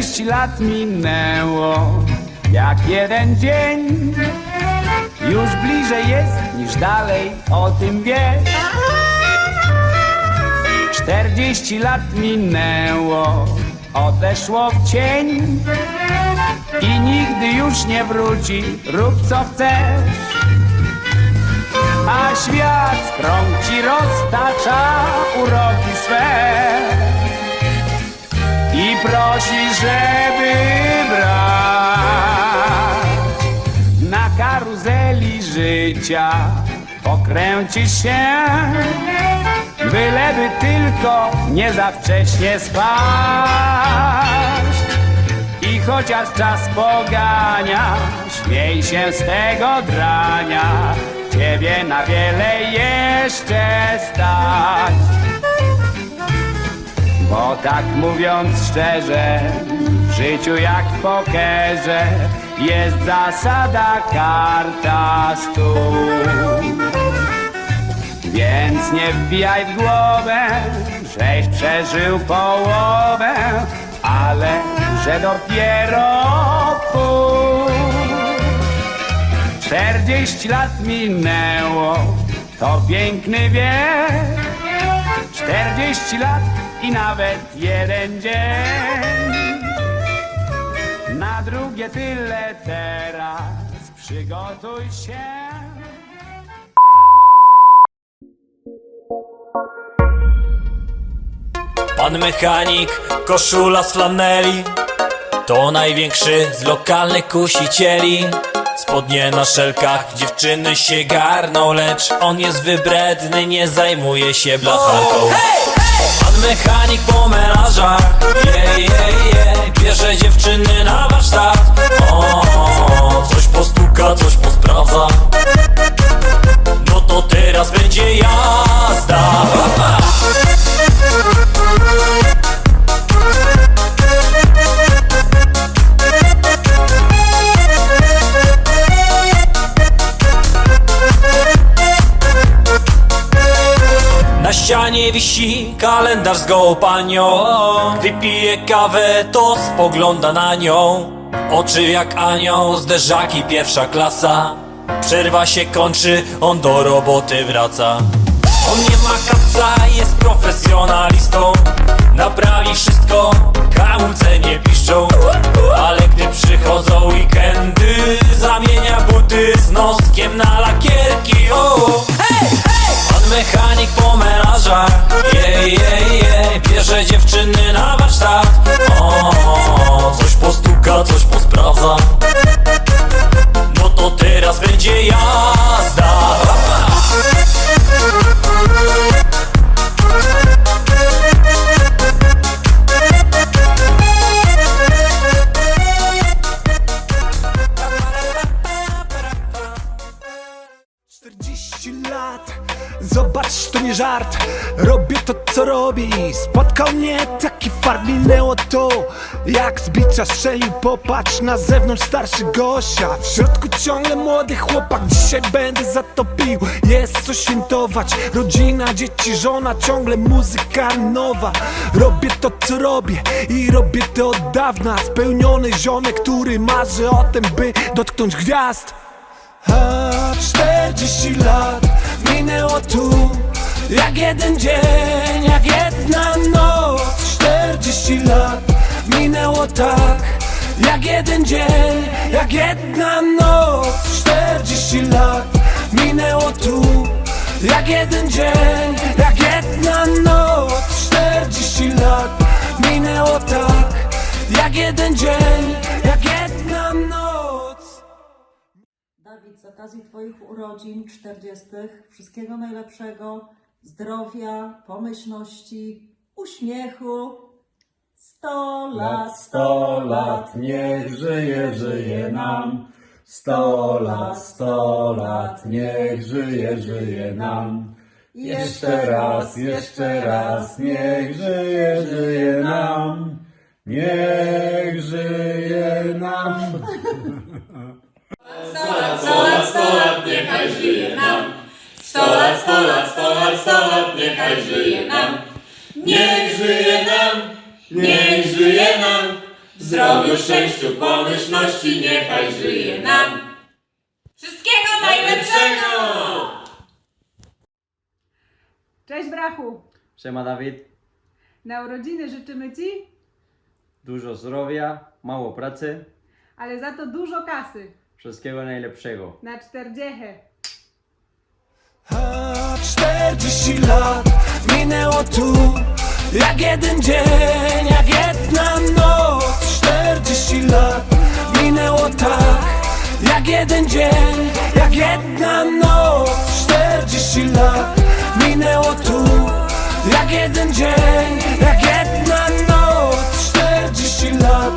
Czterdzieści lat minęło jak jeden dzień. Już bliżej jest niż dalej o tym wiesz. Czterdzieści lat minęło, odeszło w cień. I nigdy już nie wróci, rób co chcesz. A świat z krąg ci roztacza uroki swe prosi, żeby brać na karuzeli życia pokręcić się, byleby tylko nie za wcześnie spać. I chociaż czas pogania, śmiej się z tego drania, ciebie na wiele jeszcze stać. Bo tak mówiąc szczerze, w życiu jak w pokerze jest zasada karta stół. Więc nie wbijaj w głowę, żeś przeżył połowę, ale że dopiero pół. Czterdzieści lat minęło, to piękny wiek. Czterdzieści lat i nawet jeden dzień. Na drugie tyle teraz przygotuj się. Pan mechanik, koszula z flaneli To największy z lokalnych kusicieli Spodnie na szelkach, dziewczyny się garną Lecz on jest wybredny, nie zajmuje się blacharką mechanik po menażach je, je, je. Bierze dziewczyny na warsztat o, o, o, Coś postuka, coś wisi kalendarz z gołą panią Gdy pije kawę, to spogląda na nią. Oczy jak anioł, zderzaki pierwsza klasa. Przerwa się kończy, on do roboty wraca. On nie ma kaca, jest profesjonalistą menażach je, je, je. Bierze dziewczyny na warsztat o, Coś postuka, coś posprawdza żart. Robię to co robi, spotkał mnie taki fart Minęło to, jak z bicza strzelił Popatrz na zewnątrz starszy gościa. W środku ciągle młody chłopak. Dzisiaj będę za to pił, jest co świętować. Rodzina, dzieci, żona, ciągle muzyka nowa. Robię to co robię i robię to od dawna. Spełniony ziomek, który marzy o tym by dotknąć gwiazd. A 40 lat Jak jeden dzień, jak jedna noc 40 lat minęło tak. Jak jeden dzień, jak jedna noc 40 lat minęło tu. Jak jeden dzień, jak jedna noc 40 lat minęło tak. Jak jeden dzień, jak jedna noc. Dawid, z okazji Twoich urodzin 40. wszystkiego najlepszego, zdrowia, pomyślności, uśmiechu. 100 lat, 100 lat, niech żyje, żyje nam. Sto lat, sto lat, niech żyje, żyje nam. Jeszcze raz, jeszcze raz, niech żyje, żyje nam. Niech żyje nam. Sto lat, sto lat, niechaj żyje nam. Sto lat, sto lat, sto lat, sto lat, niechaj żyje nam. Niech żyje nam, niech żyje nam. zdrowiu, szczęściu, pomyślności niechaj żyje nam. Wszystkiego najlepszego! Cześć brachu! Siema Dawid, Na urodziny życzymy Ci, dużo zdrowia, mało pracy, ale za to dużo kasy. wszystkiego najlepszego. Na czterdziechę. A 40 lat minęło tu Jak jeden dzień, jak jedna noc. 40 lat minęło tak Jak jeden dzień, jak jedna noc. 40 lat minęło tu Jak jeden dzień, jak jedna noc. 40 lat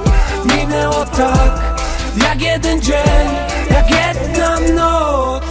minęło tak Jak jeden dzień, jak jedna noc